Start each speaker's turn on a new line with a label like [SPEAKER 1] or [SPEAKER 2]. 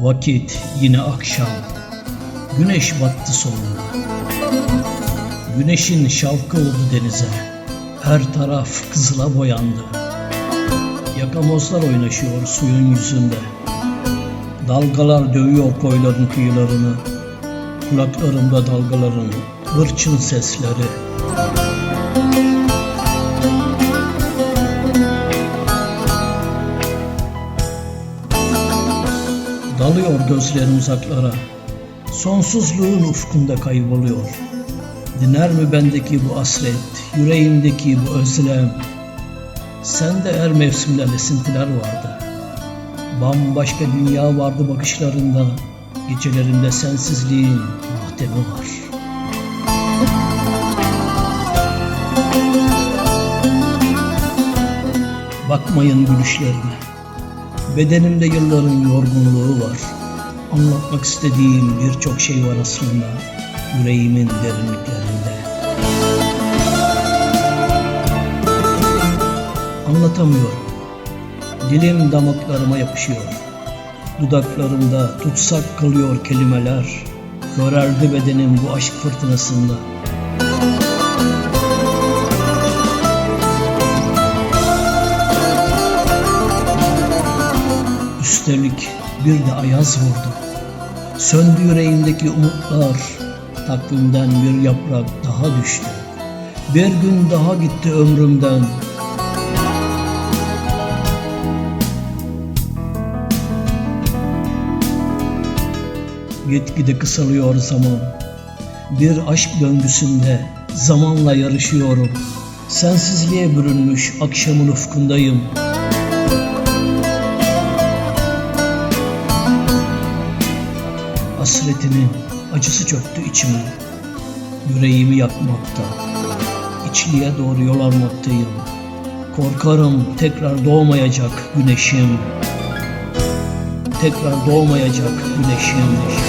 [SPEAKER 1] Vakit yine akşam. Güneş battı sonunda. Güneşin şavkı oldu denize. Her taraf kızıla boyandı. Yakamozlar oynaşıyor suyun yüzünde. Dalgalar dövüyor koyların kıyılarını. Kulaklarımda dalgaların hırçın sesleri. Dalıyor gözlerim uzaklara. Sonsuzluğun ufkunda kayboluyor. Diner mi bendeki bu hasret, yüreğimdeki bu özlem? Sende her mevsimden esintiler vardı. Bambaşka dünya vardı bakışlarında. Gecelerinde sensizliğin mahtemi var. Bakmayın gülüşlerine. Bedenimde yılların yorgunluğu var. Anlatmak istediğim birçok şey var aslında. Yüreğimin derinliklerinde. Anlatamıyorum. Dilim damaklarıma yapışıyor. Dudaklarımda tutsak kalıyor kelimeler. Körerdi bedenim bu aşk fırtınasında. Üstelik bir de ayaz vurdu. Söndü yüreğimdeki umutlar. Takvimden bir yaprak daha düştü. Bir gün daha gitti ömrümden. Gitgide kısalıyor zaman. Bir aşk döngüsünde zamanla yarışıyorum. Sensizliğe bürünmüş akşamın ufkundayım. Hasretinin acısı çöktü içime. Yüreğimi yakmakta. İçliğe doğru yol almaktayım. Korkarım tekrar doğmayacak güneşim. Tekrar doğmayacak güneşim.